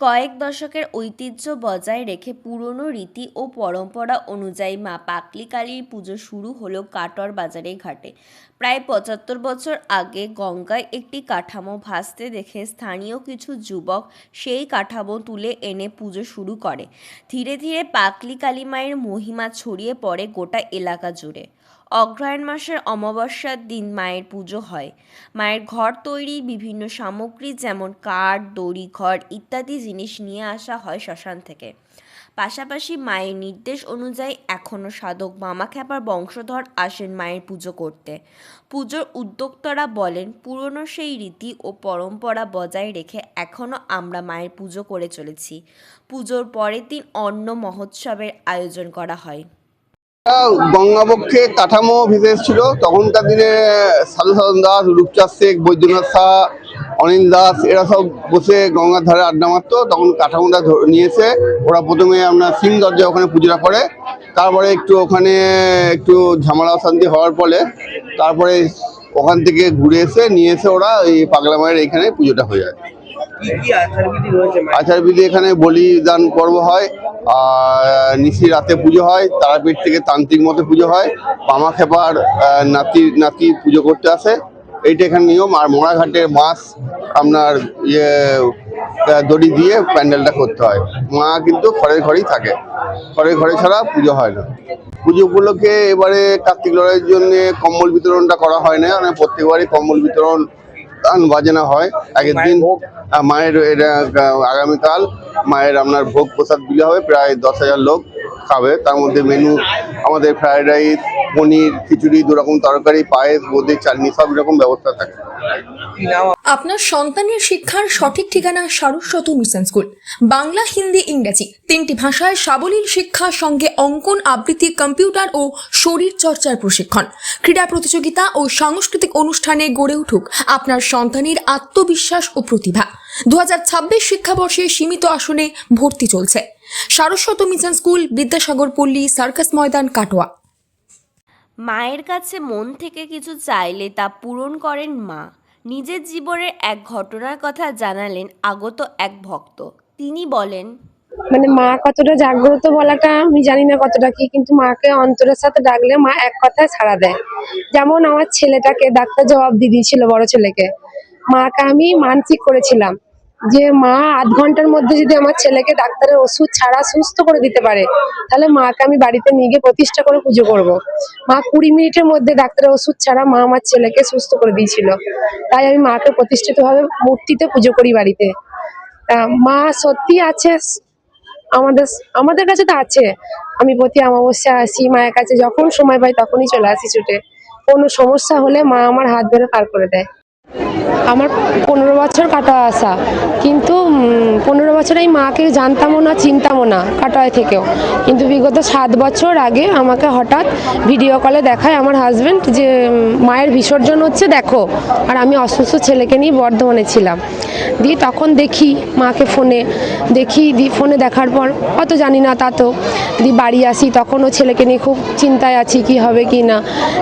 কয়েক দশকের ঐতিহ্য বজায় রেখে পুরনো রীতি ও পরম্পরা অনুযায়ী মা পাকলি কালীর পুজো শুরু হলো কাটর বাজারের ঘাটে। প্রায় পঁচাত্তর বছর আগে গঙ্গায় একটি কাঠামো ভাসতে দেখে স্থানীয় কিছু যুবক সেই কাঠামো তুলে এনে পুজো শুরু করে। ধীরে ধীরে পাকলি কালী মায়ের মহিমা ছড়িয়ে পড়ে গোটা এলাকা জুড়ে। অগ্রহায়ণ মাসের অমাবস্যার দিন মায়ের পুজো হয়। মায়ের ঘর তৈরি, বিভিন্ন সামগ্রী যেমন কাঠ, দড়ি ঘর ইত্যাদি জিনিস নিয়ে আসা হয় শ্মশান থেকে। পাশাপাশি মায়ের নির্দেশ অনুযায়ী এখনও সাধক মামা খ্যাপার বংশধর আসেন মায়ের পুজো করতে। পুজোর উদ্যোক্তারা বলেন, পুরনো সেই রীতি ও পরম্পরা বজায় রেখে এখনও আমরা মায়ের পুজো করে চলেছি। পুজোর পরের দিন অন্ন মহোৎসবের আয়োজন করা হয়। গঙ্গাবক্ষে কাঠামো ভেসে এসেছিল তখনকার দিনে সাধু সাধন দাস রূপচাঁদ শেখ, বৈদ্যনাথ শাহ অনিল দাস এরা সব বসে গঙ্গার ধারে আড্ডা মারতো তখন কাঠামোটা ধরে নিয়েছে। ওরা প্রথমে আপনার সিং দরজা ওখানে পুজোটা করে তারপরে একটু ওখানে একটু ঝামেলা অশান্তি হওয়ার ফলে তারপরে ওখান থেকে ঘুরে এসে নিয়ে এসে ওরা এই পাগলা মায়ের এখানে পুজোটা হয়ে যায়। আচার বিধি এখানে বলিদান পর্ব হয় আর নিশি রাতে পুজো হয় তারাপীঠ থেকে তান্ত্রিক মতে পুজো হয় পামা খেপার নাতি নাতি পুজো করতে আসে এইটা এখানে নিয়ম আর মোড়াঘাটের মাছ আপনার ইয়ে দড়ি দিয়ে প্যান্ডেলটা করতে হয়। মা কিন্তু ঘরের ঘরেই থাকে। ঘরে ঘরে ছাড়া পুজো হয় না। পুজো উপলক্ষে এবারে কার্তিক লড়াইয়ের জন্য কম্বল বিতরণটা করা হয় না। মানে প্রত্যেকবারই কম্বল বিতরণ গান বাজনা হয়। আগের দিন মায়ের এটা আগামীকাল মায়ের আপনার ভোগ প্রসাদ বিলি হবে। প্রায় দশ হাজার লোক খাবে। তার মধ্যে মেনু আমাদের ফ্রায়েড রাইস পনির, খিচুড়ি দু রকম তরকারি, পায়েস, বোঁদে, চাটনি, সব রকম ব্যবস্থা থাকে। আপনার সন্তানের শিক্ষার সঠিক ঠিকানা সারস্বত মিশন স্কুল। বাংলা, হিন্দি, ইংরেজি তিনটি ভাষায় সাবলীল শিক্ষার সঙ্গে অঙ্কন আবৃত্তি কম্পিউটার ও শরীর চর্চার প্রশিক্ষণ। ক্রীড়া প্রতিযোগিতা ও সাংস্কৃতিক অনুষ্ঠানে গড়ে উঠুক আপনার সন্তানের আত্মবিশ্বাস ও প্রতিভা। দু হাজার ছাব্বিশ শিক্ষাবর্ষে সীমিত আসনে ভর্তি চলছে। সারস্বত মিশন স্কুল, বিদ্যাসাগর পল্লী, সার্কাস ময়দান, কাটোয়া। মায়ের কাছে মন থেকে কিছু চাইলে তা পূরণ করেন মা। নিজের জীবনের এক ঘটনার কথা জানালেন আগত এক ভক্ত। তিনি বলেন মানে মা কতটা জাগ্রত বলাটা আমি জানি না কতটা কি, কিন্তু মাকে অন্তরের সাথে ডাকলে মা এক কথায় ছাড়া দেয়। যেমন আমার ছেলেটাকে ডাক্তার জবাব দিয়ে দিয়েছিল বড় ছেলেকে। মাকে আমি মানসিক করেছিলাম। যে মা আধ ঘণ্টার মধ্যে যদি আমার ছেলেকে ডাক্তারের ওষুধ ছাড়া সুস্থ করে দিতে পারে, তাহলে মাকে আমি বাড়িতে নিয়ে গিয়ে প্রতিষ্ঠা করে পুজো করব। মা কুড়ি মিনিটের মধ্যে ডাক্তারের ওষুধ ছাড়া মা আমার ছেলেকে সুস্থ করে দিয়েছিল। তাই আমি মাকে প্রতিষ্ঠিতভাবে মূর্তিতে পুজো করি বাড়িতে। মা সত্যি আছে, আমাদের আমাদের কাছে তো আছে। আমি প্রতি অমাবস্যা আসি, মায়ের কাছে যখন সময় পাই তখনই চলে আসি ছুটে। কোনো সমস্যা হলে মা আমার হাত ধরে পার করে দেয়। আমার পনেরো বছর কাটা আসা কিন্তু পনেরো বছর এই মাকে জানতামও না, চিনতামও না কাটায় থেকেও। কিন্তু বিগত সাত বছর আগে আমাকে হঠাৎ ভিডিও কলে দেখায় আমার হাজবেন্ড যে মায়ের বিসর্জন হচ্ছে, দেখো। আর আমি অসুস্থ ছেলেকে নিয়ে বর্ধমানে ছিলাম। দিয়ে তখন দেখি মাকে ফোনে দেখি দি ফোনে দেখার পর, অত জানি না তা তো। দি বাড়ি আসি, তখনও ছেলেকে নিয়ে খুব চিন্তায় আছি, কি হবে, কি না।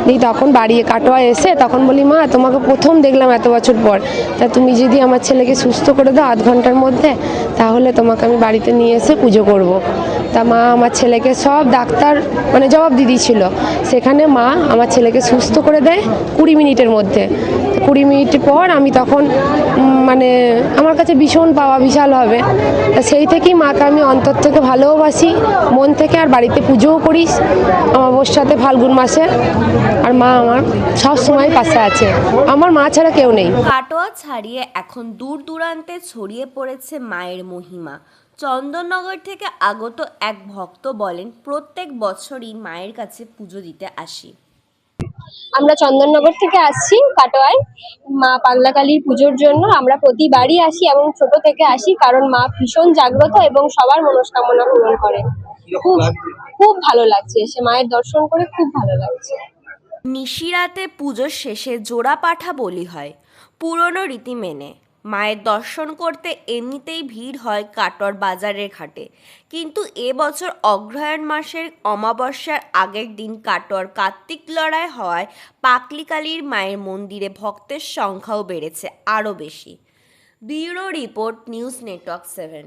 দিয়ে তখন বাড়ি কাটোয়া এসে তখন বলি, মা, তোমাকে প্রথম দেখলাম এত বছর পর। তা তুমি যদি আমার ছেলেকে সুস্থ করে দাও, আধ ঘণ্টার মধ্যে তাহলে তোমাকে আমি বাড়িতে নিয়ে এসে পুজো করব। তা মা আমার ছেলেকে সব ডাক্তার মানে জবাব দিয়ে দিয়েছিল। সেখানে মা আমার ছেলেকে সুস্থ করে দেয় কুড়ি মিনিটের মধ্যে। কুড়ি মিনিট পর আমি তখন মানে আমার কাছে ভীষণ পাওয়া বিশাল হবে। সেই থেকেই মাকে আমি অন্তর থেকে ভালোবাসি, মন থেকে আর বাড়িতে পুজোও করি সাথে ফাল্গুন মাসে আর মা আমার সব সময় পাশে আছে। আমার মা ছাড়া কেউ নেই। কাটোয়া ছাড়িয়ে এখন দূর দূরান্তে ছড়িয়ে পড়েছে মায়ের মহিমা। চন্দননগর থেকে আগত এক ভক্ত বলেন প্রত্যেক বছরই মায়ের কাছে পুজো দিতে আসি। আমরা চন্দননগর থেকে আসছি কাটোয়ায়। মা পাগলা কালীর পুজোর জন্য আমরা প্রতিবারই আসি এবং ছোট থেকে আসি কারণ মা ভীষণ জাগ্রত এবং সবার মনস্কামনা পূরণ করে খুব খুব ভালো লাগছে এসে মায়ের দর্শন করে খুব ভালো লাগছে। নিশিরাতে পুজোর শেষে জোড়া পাঠা বলি হয় পুরনো রীতি মেনে। মায়ের দর্শন করতে এমনিতেই ভিড় হয় কাটোয়ার বাজারের ঘাটে। কিন্তু এবছর অগ্রহায়ণ মাসের অমাবস্যার আগের দিন কাটোয়ার কার্তিক লড়াই হওয়ায় পাকলিকালীর মায়ের মন্দিরে ভক্তের সংখ্যাও বেড়েছে আরও বেশি। Bureau report news network seven.